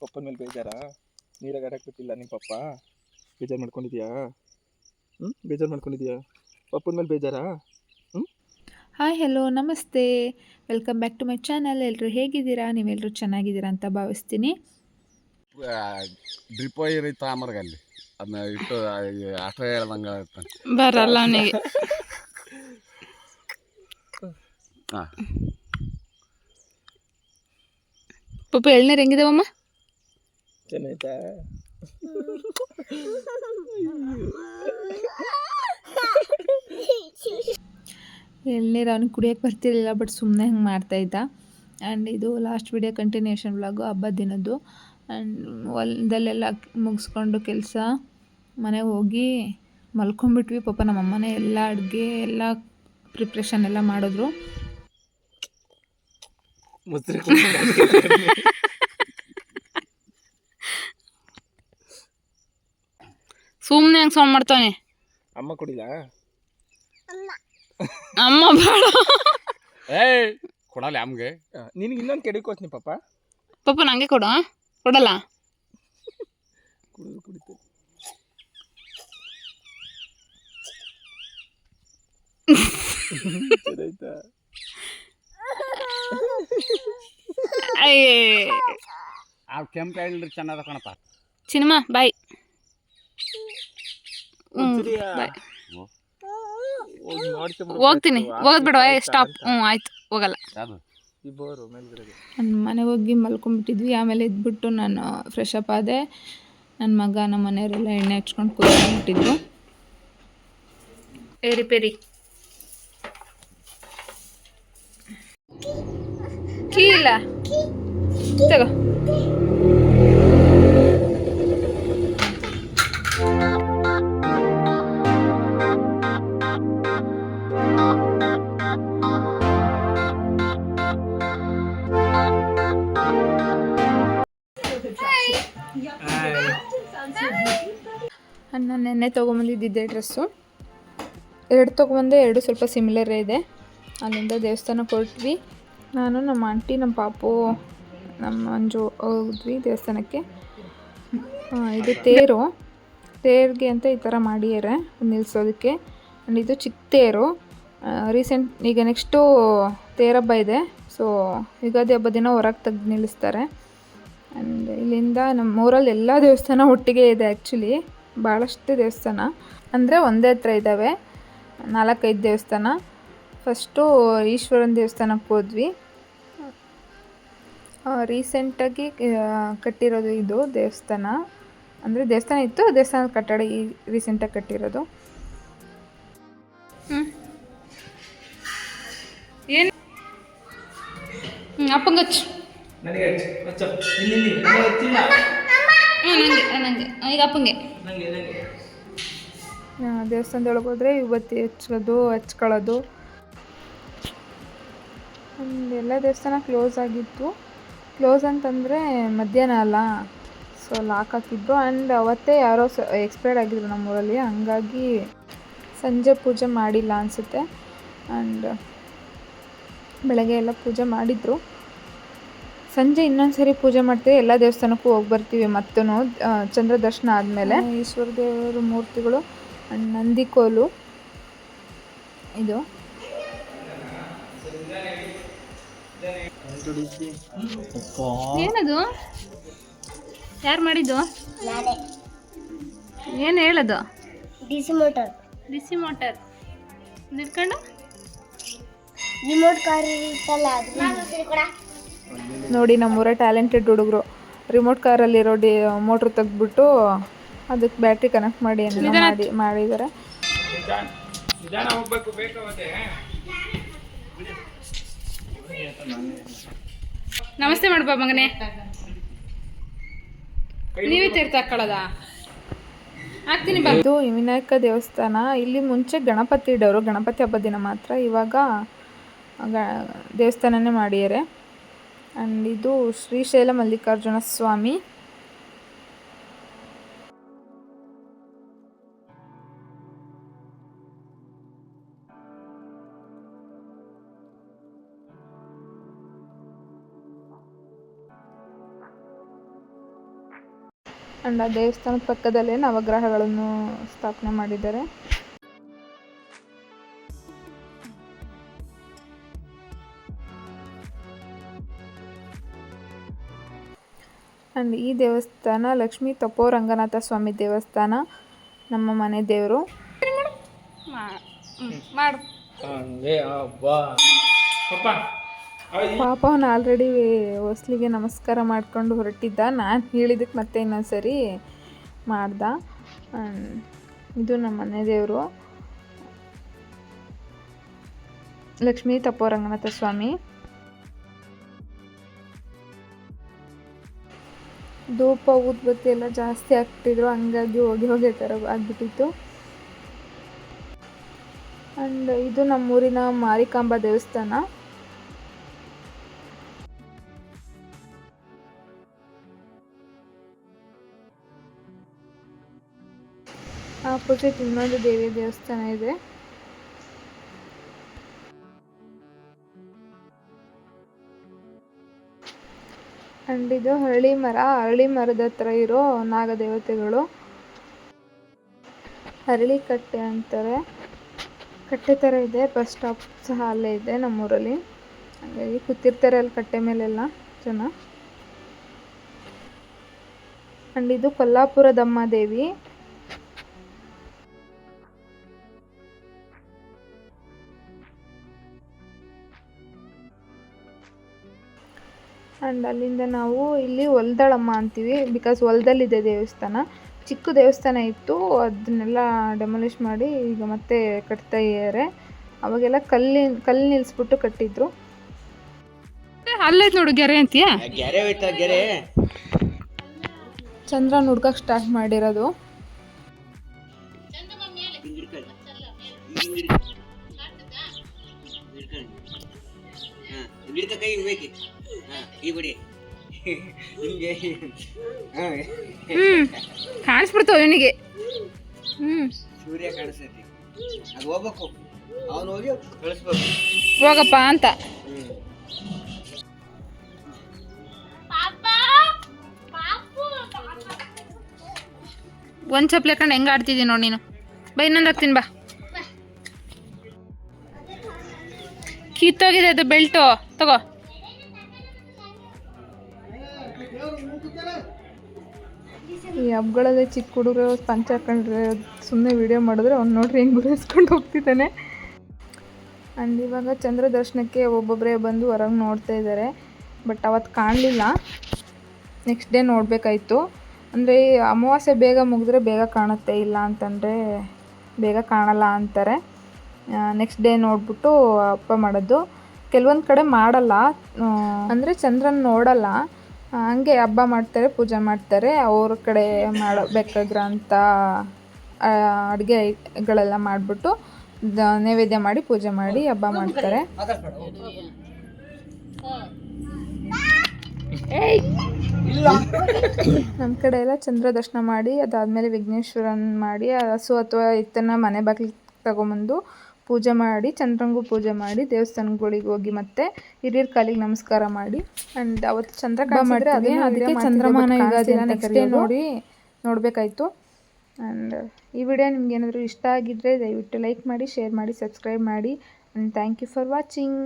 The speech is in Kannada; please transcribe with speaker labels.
Speaker 1: ಪಪ್ಪನ ಮೇಲೆ ಬೇಜಾರಾ? ನೀರಾಗ ಆಡಾಕ್ಬಿಟ್ಟಿಲ್ಲ ನಿಮ್ಮ ಪಪ್ಪ? ಬೇಜಾರು ಮಾಡ್ಕೊಂಡಿದ್ಯಾ? ಹ್ಞೂ ಬೇಜಾರು ಮಾಡ್ಕೊಂಡಿದ್ಯಾ? ಪಪ್ಪನ ಮೇಲೆ ಬೇಜಾರಾ?
Speaker 2: ಹಾಯ್ ಹಲೋ ನಮಸ್ತೆ. Welcome back to my channel ಎಲ್ಲರೂ ಹೇಗಿದ್ದೀರಾ? ನೀವೆಲ್ಲರೂ ಚೆನ್ನಾಗಿದ್ದೀರಾ ಅಂತ ಭಾವಿಸ್ತೀನಿ.
Speaker 3: ಡ್ರಿಪ್ ಏನೈತೆ ಅಲ್ಲಿ ಅದನ್ನ ಇಟ್ಟು ಆಟ ಹೇಳ್ದಂಗೆ
Speaker 2: ಬರಲ್ಲ ಅವನಿಗೆ.
Speaker 3: ಹಾಂ.
Speaker 2: ಪಾಪ ಎಳ್ನೀರು ಹೆಂಗಿದಾವಮ್ಮ?
Speaker 1: ಚೆನ್ನಾಯ್ತಾ
Speaker 2: ಎಳ್ನೀರು ಅವ್ನಿಗೆ ಕುಡಿಯೋಕೆ ಬರ್ತಿರ್ಲಿಲ್ಲ ಬಟ್ ಸುಮ್ಮನೆ ಹಂಗೆ ಮಾಡ್ತಾಯಿದ್ದ. ಆ್ಯಂಡ್ ಇದು ಲಾಸ್ಟ್ ವಿಡಿಯೋ ಕಂಟಿನ್ಯೂಷನ್ ವ್ಲಾಗು ಹಬ್ಬದ ದಿನದ್ದು. ಆ್ಯಂಡ್ ಹೊಲದಲ್ಲೆಲ್ಲ ಮುಗಿಸ್ಕೊಂಡು ಕೆಲಸ ಮನೆಗೆ ಹೋಗಿ ಮಲ್ಕೊಂಡ್ಬಿಟ್ವಿ ಪಾಪ ನಮ್ಮ ಅಮ್ಮನೇ ಎಲ್ಲ ಅಡುಗೆ ಎಲ್ಲ ಪ್ರಿಪ್ರೇಷನ್ ಎಲ್ಲ ಮಾಡಿದ್ರು.
Speaker 4: ಸುಮ್ಮನೆ ಹೆಂಗೆ ಸೌಂಡ್ ಮಾಡ್ತಾನೆ
Speaker 1: ಅಮ್ಮ ಕುಡಿಲಾ?
Speaker 4: ಅಮ್ಮ. ಬೇಡ.
Speaker 3: ಏಯ್ ಕೊಡಲ್ಲ ಅಮ್ಗೆ.
Speaker 1: ನಿನಗೆ ಇನ್ನೊಂದು ಕೆಡಿಕೋತೀನಿ ಪಾಪ.
Speaker 4: ಪಾಪ ನಂಗೆ ಕೊಡು ಕೊಡಲ್ಲ?
Speaker 1: ಕುಡಿದು ಕುಡಿತು ಚೆನ್ನಾಯ್ತಾ
Speaker 4: ಅಯ್ಯೇ.
Speaker 3: ಆ ಕೆಂಪು ಎಳ್ರಿ ಚೆನ್ನಾದ ಕಣಪ್ಪ.
Speaker 4: ಸಿನಿಮಾ ಬಾಯ್ ಹ್ಞೂ
Speaker 1: ಮುಸ್ರಿಯಾ?
Speaker 4: ಬಾಯ್
Speaker 1: ಹೋಗಿ ನೋಡ್ಕೊಂಬರ್ಬೇಕು.
Speaker 4: ಹೋಗ್ತೀನಿ ಹೋಗ್ಬಿಡು
Speaker 1: ಆಯ್ತಾ
Speaker 4: ಸ್ಟಾಪ್ ಹ್ಞೂ ಆಯ್ತು ಹೋಗಲ್ಲ.
Speaker 2: ನನ್ನ ಮನೆಗೆ ಹೋಗಿ ಮಲ್ಕೊಂಡ್ಬಿಟ್ಟಿದ್ವಿ ಆಮೇಲೆ ಇದ್ಬಿಟ್ಟು ನಾನು ಫ್ರೆಶ್ ಅಪ್ ಆದೆ. ನನ್ನ ಮಗ ನಮ್ಮ ಮನೆಯವರೆಲ್ಲ ಎಣ್ಣೆ ಹಚ್ಕೊಂಡು ಕೂತ್ಕೊಂಡ್ಬಿಟ್ಟಿದ್ರು.
Speaker 4: ಪೇರಿ ಪೇರಿ.
Speaker 2: ಕೀಲ ಇಲ್ಲ? ತಗೋ. ನಾನು ನೆನ್ನೆ ತೊಗೊಂಬಂದಿದ್ದೆ ಡ್ರೆಸ್ಸು. ಎರಡು ತೊಗೊಂಬಂದೆ, ಎರಡು ಸ್ವಲ್ಪ ಸಿಮಿಲರೇ ಇದೆ. ಅಲ್ಲಿಂದ ದೇವಸ್ಥಾನಕ್ಕೆ ಹೊರಟ್ವಿ. ನಾನು ನಮ್ಮ ಆಂಟಿ, ನಮ್ಮ ಪಾಪು, ನಮ್ಮ ಅಂಜು ಹೋದ್ವಿ ದೇವಸ್ಥಾನಕ್ಕೆ. ಇದು ತೇರು. ತೇರಿಗೆ ಅಂತ ಈ ಥರ ಮಾಡಿದ್ದಾರೆ, ನಿಲ್ಲಿಸೋದಕ್ಕೆ. ಆ್ಯಂಡ್ ಇದು ಚಿಕ್ಕ ತೇರು. ರೀಸೆಂಟ್ ಈಗ ನೆಕ್ಸ್ಟು ತೇರಬ್ಬ ಇದೆ. ಸೊ, ಯುಗಾದಿ ಹಬ್ಬ ದಿನ ಹೊರಗೆ ತೆಗೆದು ನಿಲ್ಲಿಸ್ತಾರೆ. ಆ್ಯಂಡ್ ಇಲ್ಲಿಂದ ನಮ್ಮ ಊರಲ್ಲಿ ಎಲ್ಲ ದೇವಸ್ಥಾನ ಒಟ್ಟಿಗೆ ಇದೆ ಆ್ಯಕ್ಚುಲಿ ಭಾಳಷ್ಟು ದೇವಸ್ಥಾನ. ಅಂದರೆ ಒಂದೇ ಹತ್ರ ಇದ್ದಾವೆ ನಾಲ್ಕೈದು ದೇವಸ್ಥಾನ. ಫಸ್ಟು ಈಶ್ವರನ ದೇವಸ್ಥಾನಕ್ಕೆ ಹೋದ್ವಿ. ರೀಸೆಂಟಾಗಿ ಕಟ್ಟಿರೋದು ಇದು ದೇವಸ್ಥಾನ. ಅಂದರೆ ದೇವಸ್ಥಾನ ಇತ್ತು ದೇವಸ್ಥಾನದ ಕಟ್ಟಡ ಈ ರೀಸೆಂಟಾಗಿ ಕಟ್ಟಿರೋದು.
Speaker 4: ಏನು?
Speaker 1: ನನಗೆ ಹಚ್ಚು. ಇಲ್ಲಿ. ನನಗೆ ಹಚ್ಚಿಲ್ಲ.
Speaker 4: ಹ್ಞೂ ನನಗೆ ನನಗೆ ಈಗ ಅಪ್ಪಂಗೆ.
Speaker 2: ದೇವಸ್ಥಾನದೊಳಗೆ ಹೋದ್ರೆ ಯುವತಿ ಹಚ್ಚೋದು ಹಚ್ಕೊಳ್ಳೋದು. ಎಲ್ಲ ದೇವಸ್ಥಾನ ಕ್ಲೋಸ್ ಆಗಿತ್ತು. ಕ್ಲೋಸ್ ಅಂತಂದರೆ ಮಧ್ಯಾಹ್ನ ಅಲ್ಲ. ಸೊ ಲಾಕ್ ಹಾಕಿದ್ರು ಆ್ಯಂಡ್ ಅವತ್ತೇ ಯಾರೋ ಸ ಎಕ್ಸ್ಪೈರ್ಡ್ ಆಗಿದ್ರು ನಮ್ಮೂರಲ್ಲಿ. ಹಂಗಾಗಿ ಸಂಜೆ ಪೂಜೆ ಮಾಡಿಲ್ಲ ಅನಿಸುತ್ತೆ. ಆ್ಯಂಡ್ ಬೆಳಗ್ಗೆ ಎಲ್ಲ ಪೂಜೆ ಮಾಡಿದರು. ಸಂಜೆ ಇನ್ನೊಂದು ಸರಿ ಪೂಜೆ ಮಾಡ್ತೀವಿ ಎಲ್ಲ ದೇವಸ್ಥಾನಕ್ಕೂ ಹೋಗಿ ಬರ್ತೀವಿ ಮತ್ತೂ ಚಂದ್ರ ದರ್ಶನ ಆದಮೇಲೆ. ಈಶ್ವರ ದೇವರ ಮೂರ್ತಿಗಳು ನಂದಿಕೋಲು. ಇದು.
Speaker 4: ಏನದು? ಯಾರು ಮಾಡಿದ್ದು? ಏನು ಹೇಳೋದು?
Speaker 5: DC motor.
Speaker 4: BC motor. ನಿಟ್ಕೊಂಡು
Speaker 5: remote car ಇರುತ್ತಲ್ಲ ಅದು
Speaker 2: ನೋಡಿ ನಮ್ಮೂರ ಟ್ಯಾಲೆಂಟೆಡ್ ಹುಡುಗರು. ರಿಮೋಟ್ ಕಾರಲ್ಲಿರೋ ಡಿ ಮೋಟ್ರ್ ತೆಗೆದ್ಬಿಟ್ಟು ಅದಕ್ಕೆ ಬ್ಯಾಟ್ರಿ ಕನೆಕ್ಟ್ ಮಾಡಿ ಅಂತ ಮಾಡಿ ಮಾಡಿದ್ದಾರೆ.
Speaker 4: ನಮಸ್ತೆ ಮಾಡ್ಬಾ ಮಗನೇ. ನೀವೇ ತೀರ್ಥ ಹಾಕೊಳ್ಳೋದಾ ಹಾಕ್ತೀನಿ
Speaker 2: ಇದು ವಿನಾಯಕ ದೇವಸ್ಥಾನ. ಇಲ್ಲಿ ಮುಂಚೆ ಗಣಪತಿ ಇಡೋರು ಗಣಪತಿ ಹಬ್ಬದ ದಿನ ಮಾತ್ರ ಇವಾಗ ದೇವಸ್ಥಾನನೇ ಮಾಡಿದ್ದಾರೆ. ಆ್ಯಂಡ್ ಇದು ಶ್ರೀಶೈಲ ಮಲ್ಲಿಕಾರ್ಜುನ ಸ್ವಾಮಿ. ಆ್ಯಂಡ್ ಆ ದೇವಸ್ಥಾನದ ಪಕ್ಕದಲ್ಲೇ ನವಗ್ರಹಗಳನ್ನು ಸ್ಥಾಪನೆ ಮಾಡಿದ್ದಾರೆ. ಆ್ಯಂಡ್ ಈ ದೇವಸ್ಥಾನ ಲಕ್ಷ್ಮೀ ತಪೋ ರಂಗನಾಥ ಸ್ವಾಮಿ ದೇವಸ್ಥಾನ ನಮ್ಮ ಮನೆ ದೇವರು. ಪಾಪ ಅವನು ಆಲ್ರೆಡಿ ಹೊಸ್ಲಿಗೆ ನಮಸ್ಕಾರ ಮಾಡಿಕೊಂಡು ಹೊರಟಿದ್ದ. ನಾನು ಹೇಳಿದ್ದಕ್ಕೆ ಮತ್ತೆ ಇನ್ನೊಂದು ಸರಿ ಮಾಡ್ದ ಇದು ನಮ್ಮ ಮನೆ ದೇವರು. ಲಕ್ಷ್ಮೀ ತಪೋ ರಂಗನಾಥ ಸ್ವಾಮಿ. ಧೂಪ ಊದ್ಬತ್ತಿ ಎಲ್ಲ ಜಾಸ್ತಿ ಆಗ್ತಿದ್ರು, ಹಂಗಾಗಿ ಹೋಗಿ ಹೋಗಿ ಥರ ಆಗಿಬಿಟ್ಟಿತ್ತು. ಆ್ಯಂಡ್ ಇದು ನಮ್ಮೂರಿನ ಮಾರಿಕಾಂಬ ದೇವಸ್ಥಾನ. ಆಪೋಸಿಟ್ ಇನ್ನೊಂದು ದೇವಿ ದೇವಸ್ಥಾನ ಇದೆ. ಆ್ಯಂಡ್ ಇದು ಹರಳಿ ಮರ ಅರಳಿ ಮರದ ಹತ್ರ ಇರೋ ನಾಗದೇವತೆಗಳು. ಹರಳಿ ಕಟ್ಟೆ ಅಂತಾರೆ. ಕಟ್ಟೆ ಥರ ಇದೆ, ಬಸ್ ಸ್ಟಾಪ್ ಸಹ ಅಲ್ಲೇ ಇದೆ ನಮ್ಮೂರಲ್ಲಿ. ಹಾಗಾಗಿ ಕೂತಿರ್ತಾರೆ ಅಲ್ಲಿ ಕಟ್ಟೆ ಮೇಲೆಲ್ಲ ಜನ. ಅಂಡ್ ಇದು ಕೊಲ್ಲಾಪುರದಮ್ಮ ದೇವಿ. ಆ್ಯಂಡ್ ಅಲ್ಲಿಂದ ನಾವು ಇಲ್ಲಿ ಹೊಲ್ದಳಮ್ಮ ಅಂತೀವಿ. ಬಿಕಾಸ್ ಹೊಲ್ದಲ್ಲಿದೆ ದೇವಸ್ಥಾನ. ಚಿಕ್ಕ ದೇವಸ್ಥಾನ ಇತ್ತು. ಅದನ್ನೆಲ್ಲ ಡೆಮೊಲಿಷ್ ಮಾಡಿ ಈಗ ಮತ್ತೆ ಕಟ್ತಾ ಇದ್ದಾರೆ. ಅವಾಗೆಲ್ಲ ಕಲ್ಲಿನ ಕಲ್ಲು ನಿಲ್ಲಿಸ್ಬಿಟ್ಟು ಕಟ್ಟಿದ್ರು.
Speaker 4: ಅಲ್ಲೇ ನೋಡು ಗೆರೆ ಅಂತೀಯ?
Speaker 6: ಗೆರೆ ಹೋಯ್ತಾ ಗೆರೆ.
Speaker 2: ಚಂದ್ರ ಹುಡ್ಕಕ್ಕೆ ಸ್ಟಾರ್ಟ್ ಮಾಡಿರೋದು.
Speaker 6: ಕೈ ಬಿಡಿ ಹಿಂಗೆ
Speaker 4: ಹ್ಮ್ ಕಾಣಿಸ್ಬಿಡ್ತಾವ ಇವನಿಗೆ. ಹ್ಮ್.
Speaker 6: ಸೂರ್ಯ ಕಾಣಿಸ್ತೈತಿ ಅದು ಹೋಗ್ಬೇಕು. ಅವನು ಹೋಗಿ ಕಳಿಸ್ಬೇಕು.
Speaker 4: ಹೋಗಪ್ಪ ಅಂತ. ಒಂದ್ ಚಪ್ಲಿ ಹಾಕೊಂಡು ಹೆಂಗ ಆಡ್ತಿದ್ದೀನಿ ನೋಡಿ ನೀನು. ಬಾ ಇನ್ನೊಂದು ಹಾಕ್ತೀನಿ ಬಾ. ಕಿತ್ತೋಗಿದೆ ಅದು ಬೆಲ್ಟು. ತಗೋ.
Speaker 2: ಈ ಹಬ್ಗಳಲ್ಲಿ ಚಿಕ್ಕ ಹುಡುಗರು ಪಂಚ ಹಾಕೊಂಡ್ರೆ ಸುಮ್ಮನೆ ವಿಡಿಯೋ ಮಾಡಿದ್ರೆ ಅವ್ನು ನೋಡ್ರಿ ಹೆಂಗೆ ಗುರಾಯಿಸ್ಕೊಂಡು ಹೋಗ್ತಿದ್ದಾನೆ. ಆ್ಯಂಡ್ ಇವಾಗ ಚಂದ್ರ ದರ್ಶನಕ್ಕೆ ಒಬ್ಬೊಬ್ಬರೇ ಬಂದು ಹೊರಗೆ ನೋಡ್ತಾ ಇದ್ದಾರೆ ಬಟ್ ಅವತ್ತು ಕಾಣಲಿಲ್ಲ. ನೆಕ್ಸ್ಟ್ ಡೇ ನೋಡಬೇಕಾಯ್ತು. ಅಂದರೆ ಅಮಾವಾಸ್ಯೆ ಬೇಗ ಮುಗಿದ್ರೆ ಬೇಗ ಕಾಣುತ್ತೆ ಇಲ್ಲ ಅಂತಂದರೆ ಬೇಗ ಕಾಣಲ್ಲ ಅಂತಾರೆ. ನೆಕ್ಸ್ಟ್ ಡೇ ನೋಡಿಬಿಟ್ಟು ಅಪ್ಪ ಮಾಡೋದು. ಕೆಲವೊಂದು ಕಡೆ ಮಾಡಲ್ಲ. ಅಂದರೆ ಚಂದ್ರನ ನೋಡಲ್ಲ. ಹಂಗೆ ಹಬ್ಬ ಮಾಡ್ತಾರೆ, ಪೂಜೆ ಮಾಡ್ತಾರೆ. ಅವ್ರ ಕಡೆ ಮಾಡಬೇಕಾಗಿರೋಂಥ ಅಡುಗೆಗಳೆಲ್ಲ ಮಾಡಿಬಿಟ್ಟು ನೈವೇದ್ಯ ಮಾಡಿ, ಪೂಜೆ ಮಾಡಿ ಹಬ್ಬ ಮಾಡ್ತಾರೆ. ನಮ್ಮ ಕಡೆ ಎಲ್ಲ ಚಂದ್ರ ದರ್ಶನ ಮಾಡಿ, ಅದಾದಮೇಲೆ ವಿಘ್ನೇಶ್ವರನ್ ಮಾಡಿ, ಹಸು ಅಥವಾ ಇತ್ತನ್ನ ಮನೆ ಬಾಗಿಲಿಗೆ ತಗೊಂಬಂದು ಪೂಜೆ ಮಾಡಿ ಚಂದ್ರಂಗೂ ಪೂಜೆ ಮಾಡಿ ದೇವಸ್ಥಾನಗಳಿಗೆ ಹೋಗಿ ಮತ್ತೆ ಹಿರಿಯರ ಕಾಲಿಗೆ ನಮಸ್ಕಾರ ಮಾಡಿ. ಅಂಡ್ ಅವತ್ತು ಚಂದ್ರ ಮಾಡಿದ್ರೆ ಅದೇ ಅದಕ್ಕೆ ಚಂದ್ರಮಾನ ಯುಗಾದಿ ನೋಡಿ ನೋಡಬೇಕಾಯ್ತು. ಆ್ಯಂಡ್ ಈ ವಿಡಿಯೋ ನಿಮ್ಗೆ ಏನಾದರೂ ಇಷ್ಟ ಆಗಿದ್ದರೆ ದಯವಿಟ್ಟು ಲೈಕ್ ಮಾಡಿ ಶೇರ್ ಮಾಡಿ ಸಬ್ಸ್ಕ್ರೈಬ್ ಮಾಡಿ. And thank you for watching